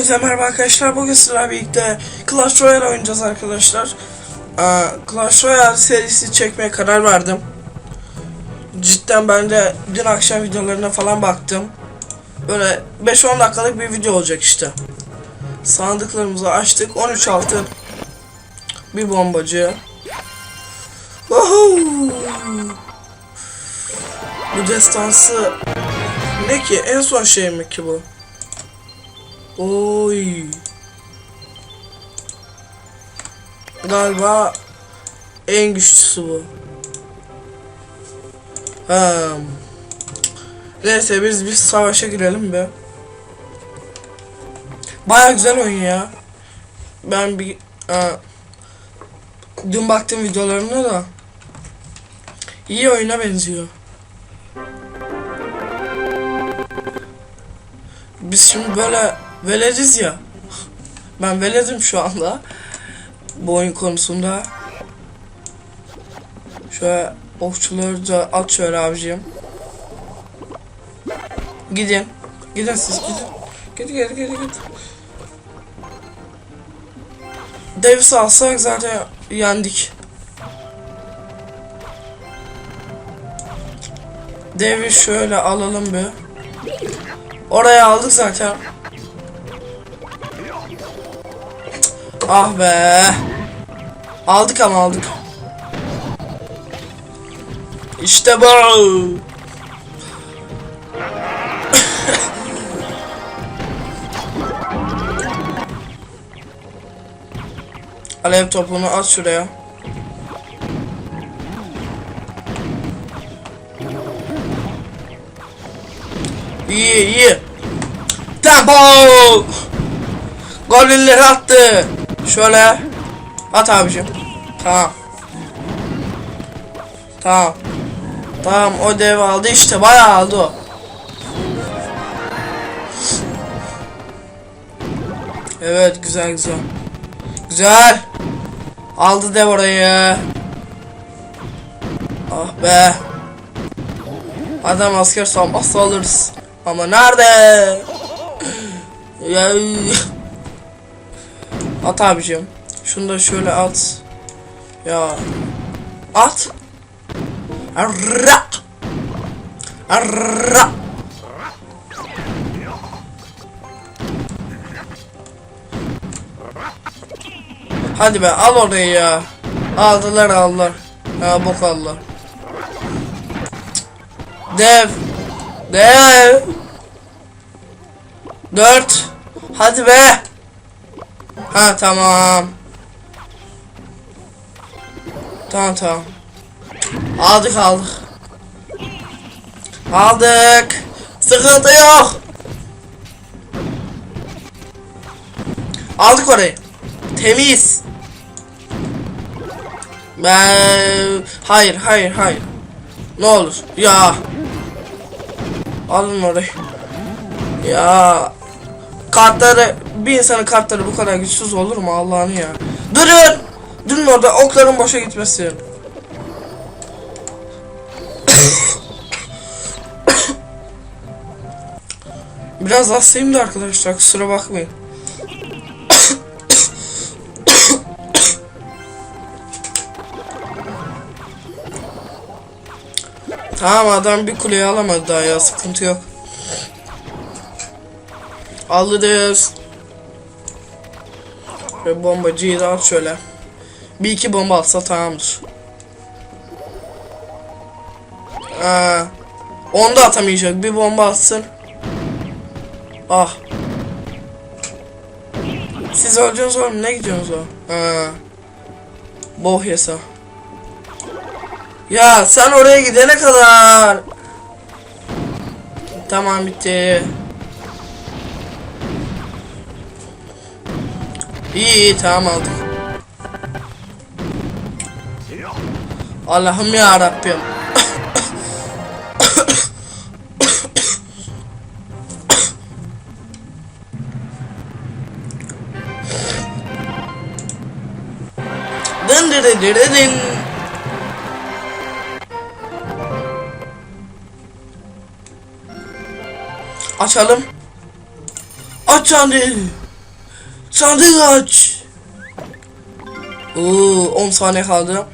Hepinize merhaba arkadaşlar. Bugün sizlerle birlikte Clash Royale oynayacağız arkadaşlar. Ee, Clash Royale serisi çekmeye karar verdim. Cidden ben de dün akşam videolarına falan baktım. Böyle 5-10 dakikalık bir video olacak işte. Sandıklarımızı açtık. 13 altın. Bir bombacı. Woohoo! Bu destansı ne ki? En son şey mi ki bu? Oy. Galiba en güçlüsü bu. Hmm. Neyse biz bir savaşa girelim be. Baya güzel oyun ya. Ben bir e, dün baktım videolarına da iyi oyuna benziyor. Biz şimdi böyle velediz ya. Ben veledim şu anda. Bu oyun konusunda. Şöyle okçuları da at şöyle abicim. Gidin. Gidin siz gidin. Gidin gidin gidin gidin. Davis alsak zaten yendik. Davis şöyle alalım bir. Oraya aldık zaten. Ah be. Aldık ama aldık. İşte bu. Alev topunu at şuraya. İyi iyi. Tempo. Golleri attı. Şöyle. At abicim. Tamam. Tamam. Tamam o dev aldı işte bayağı aldı o. Evet güzel güzel. Güzel. Aldı dev orayı. Ah be. Adam asker savunması alırız. Ama nerede? Ya. At abicim. Şunu da şöyle at. Ya. At. Arra. Arra. Hadi be al orayı ya. Aldılar aldılar. Ha bok aldılar. Dev. Dev. Dört. Hadi be. Ha tamam. Tamam tamam. Aldık aldık. Aldık. Sıkıntı yok. Aldık orayı. Temiz. Ben hayır hayır hayır. Ne olur ya. Alın orayı. Ya kartları bir insanın kartları bu kadar güçsüz olur mu Allah'ını ya. Durun. Durun orada okların boşa gitmesin. Biraz hastayım da arkadaşlar kusura bakmayın. tamam adam bir kuleyi alamadı daha ya sıkıntı yok. Alırız. Ve bombacıyı da at şöyle. Bir iki bomba atsa tamamdır. Aa, onu da atamayacak. Bir bomba atsın. Ah. Siz öldünüz oğlum ne gidiyorsunuz o? Ha. Boh yasa. Ya sen oraya gidene kadar. Tamam bitti. İyi iyi tamam aldık. Allah'ım ya Rabbim. dın dın dın dın dın. Açalım. Aç. Sandığı aç. Oo, 10 saniye kaldı.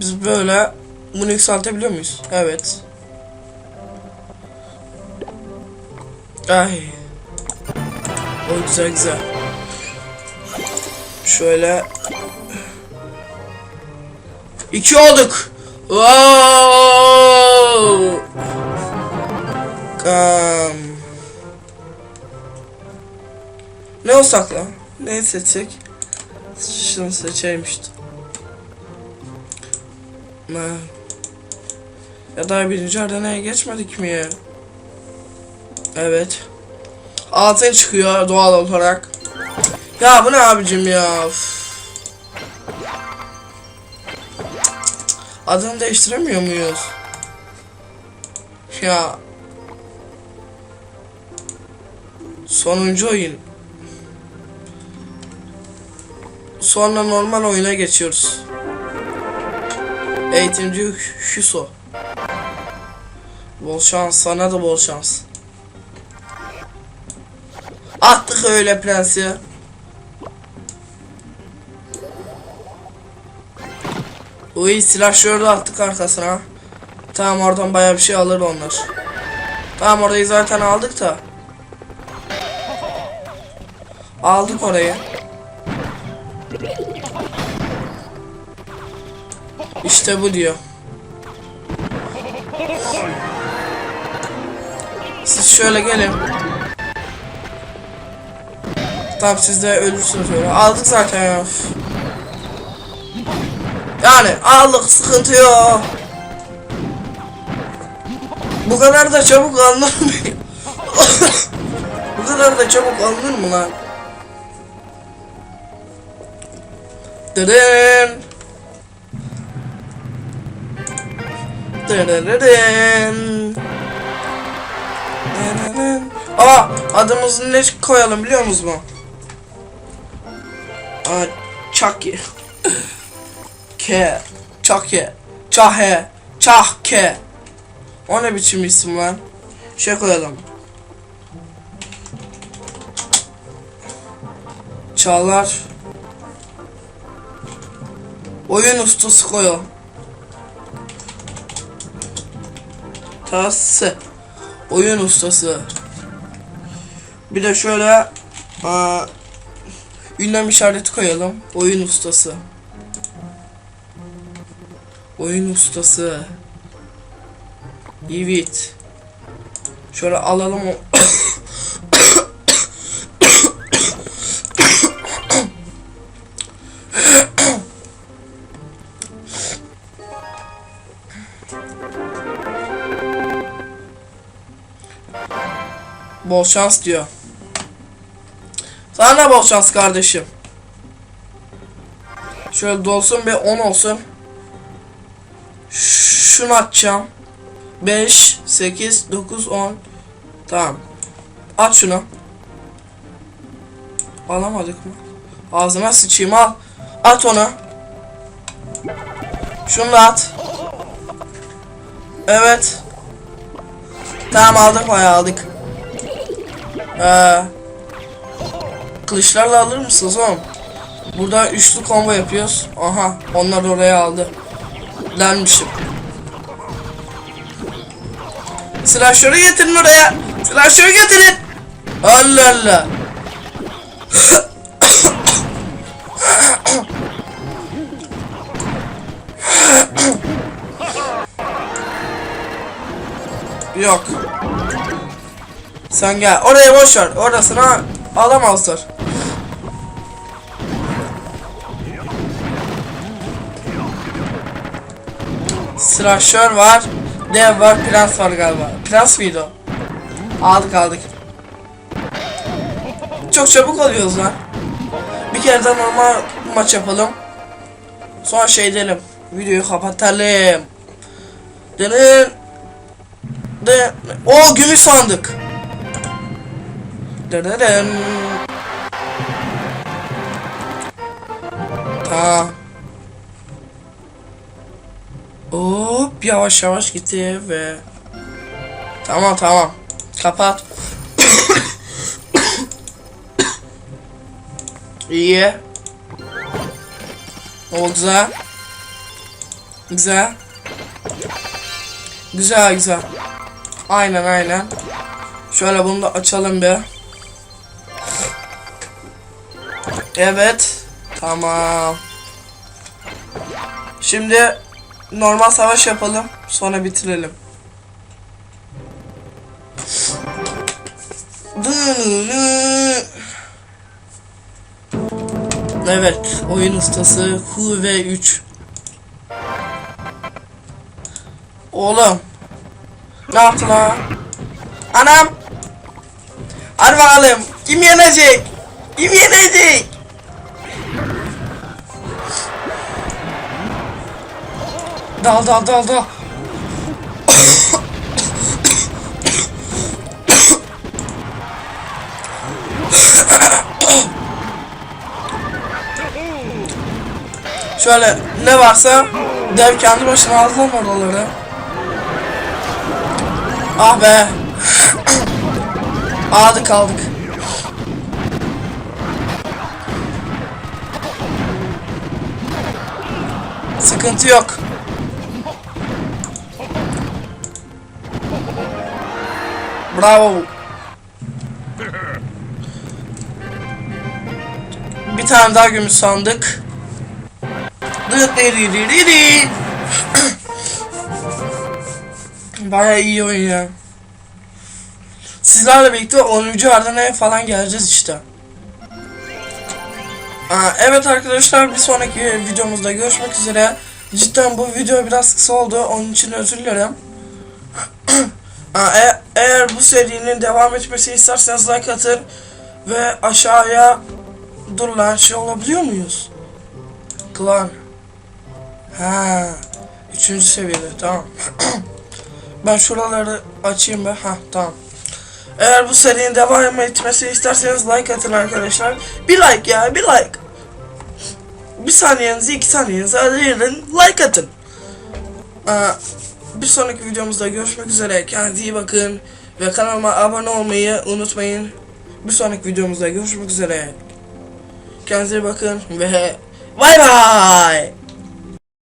Biz böyle bunu yükseltebiliyor muyuz? Evet. Ay. O güzel güzel. Şöyle. İki olduk. Wow. Um, ne olsak lan? Ne seçsek? Şunu seçeyim işte. Ne? Ya daha birinci arenaya geçmedik mi? Evet. Altın çıkıyor doğal olarak. Ya bu ne abicim ya? Üf. Adını değiştiremiyor muyuz? Ya. Sonuncu oyun. Sonra normal oyuna geçiyoruz. Eğitimci Hüso. Bol şans sana da bol şans. Attık öyle prensi. Uy silahşörü de attık arkasına. Tamam oradan baya bir şey alır onlar. Tamam orayı zaten aldık da. Aldık orayı. İşte bu diyor. Siz şöyle gelin. Tamam siz de ölürsünüz öyle. Aldık zaten ya. Yani aldık sıkıntı yok. Bu kadar da çabuk alınır mı? Bu kadar da çabuk alınır mı lan? Dırın. Dırırırın. Aa adımızı ne koyalım biliyor musunuz mu? Aa Chucky. Ke. Çake. Çahe. Çahke. O ne biçim isim lan? Şey koyalım. Çağlar. Oyun ustası koyalım. Tası. Oyun ustası. Bir de şöyle aa, ünlem işareti koyalım. Oyun ustası. Oyun ustası. Evet. Şöyle alalım bol şans diyor. Sana bol şans kardeşim. Şöyle dolsun bir 10 olsun. Şunu atacağım. 5, 8, 9, 10. Tamam. At şunu. Alamadık mı? Ağzına sıçayım al. At onu. Şunu da at. Evet. Tamam aldık bayağı aldık. Ee, kılıçlarla alır mısınız oğlum? Burada üçlü combo yapıyoruz. Aha onlar oraya aldı. Denmişim. Silahşörü getirin oraya. Silahşörü getirin. Allah Allah. Yok. Sen gel. Oraya boş ver. Orasına alamazlar. Slasher var. Dev var. Prens var galiba. Prens miydi o? Aldık aldık. Çok çabuk alıyoruz lan. Bir kere de normal maç yapalım. Sonra şey diyelim. Videoyu kapatalım. Dönün. De o gümüş sandık. Dırırın. Tamam. Hop yavaş yavaş gitti ve Tamam tamam. Kapat. İyi. O güzel. Güzel. Güzel güzel. Aynen aynen. Şöyle bunu da açalım bir. Evet. Tamam. Şimdi normal savaş yapalım. Sonra bitirelim. Evet, oyun ustası Hu ve 3. Oğlum. Ne yaptın ha? Anam. Hadi bakalım. Kim yenecek? Kim yenecek? Dal dal dal dal. Şöyle ne varsa dev kendi başına aldı lan oraları. Ah be. Aldık kaldık. Sıkıntı yok. Bravo. Bir tane daha gümüş sandık. Baya iyi oyun ya. Sizlerle birlikte 10. Ardena'ya falan geleceğiz işte. Aa, evet arkadaşlar bir sonraki videomuzda görüşmek üzere. Cidden bu video biraz kısa oldu. Onun için özür dilerim. E- eğer bu serinin devam etmesini isterseniz like atın. Ve aşağıya dur lan şey olabiliyor muyuz? Klan. Ha. Üçüncü seviyede tamam. ben şuraları açayım be. Ha tamam. Eğer bu serinin devam etmesini isterseniz like atın arkadaşlar. Bir like ya bir like. Bir saniyenizi iki saniyenizi ayırın like atın. Aa, bir sonraki videomuzda görüşmek üzere. Kendinize iyi bakın. Ve kanalıma abone olmayı unutmayın. Bir sonraki videomuzda görüşmek üzere. Kendinize iyi bakın ve bay bay.